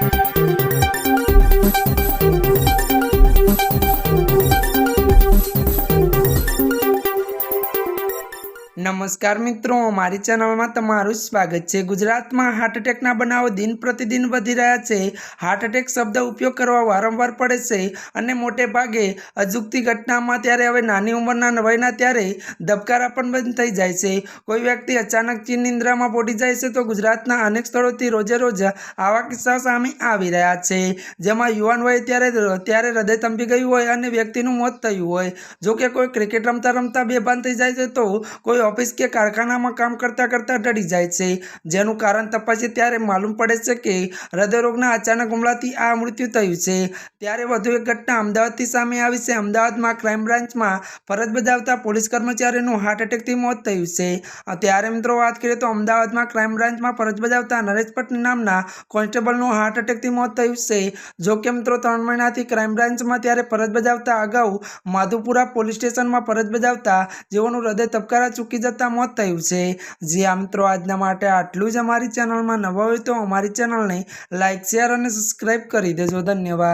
Thank you. નમસ્કાર મિત્રો, મારી ચેનલમાં તમારું સ્વાગત છે. ગુજરાતમાં હાર્ટ એટેકના બનાવો દિન પ્રતિદિન વધી રહ્યા છે. હાર્ટ એટેક શબ્દ ઉપયોગ કરવા વારંવાર પડે છે અને મોટે ભાગે અજુગતી ઘટનામાં ત્યારે હવે નાની ઉંમરના વયના ત્યારે ધબકારા પણ બંધ થઈ જાય છે. કોઈ વ્યક્તિ અચાનક ચીન નિંદ્રામાં પોટી જાય છે તો ગુજરાતના અનેક સ્થળોથી રોજે રોજ આવા કિસ્સા સામે આવી રહ્યા છે. જેમાં યુવાન વયે ત્યારે ત્યારે હૃદય થંભી ગયું હોય અને વ્યક્તિનું મોત થયું હોય. જો કે કોઈ ક્રિકેટ રમતા રમતા બેભાન થઈ જાય છે તો કોઈ ઓફિસ કે કારખાનામાં કામ કરતાં કરતાં ઢળી જાય છે. જેનું કારણ તપાસે ત્યારે માલુમ પડે છે કે હૃદયરોગના અચાનક હુમલાથી આ મૃત્યુ થયું છે. ત્યારે વધુ એક ઘટના અમદાવાદથી સામે આવી છે. અમદાવાદમાં ક્રાઇમ બ્રાન્ચમાં ફરજ બજાવતા પોલીસ કર્મચારીનું હાર્ટ એટેકથી મોત થયું છે. ત્યારે મિત્રો વાત કરીએ તો અમદાવાદમાં ક્રાઇમ બ્રાન્ચમાં ફરજ બજાવતા નરેશ પટેલ નામના કોન્સ્ટેબલનું હાર્ટ એટેકથી મોત થયું છે. જો કે મિત્રો ત્રણ મહિનાથી ક્રાઇમ બ્રાન્ચમાં ત્યારે ફરજ બજાવતા અગાઉ માધુપુરા પોલીસ સ્ટેશનમાં ફરજ બજાવતા જેઓનું હૃદય ધબકારા ચૂકી જતા મોત થયું છે. જે આ મિત્રો, આજના માટે આટલું જ અમારી ચેનલમાં નવા હોય તો અમારી ચેનલને લાઇક શેર અને સબસ્ક્રાઈબ કરી દેજો. ધન્યવાદ.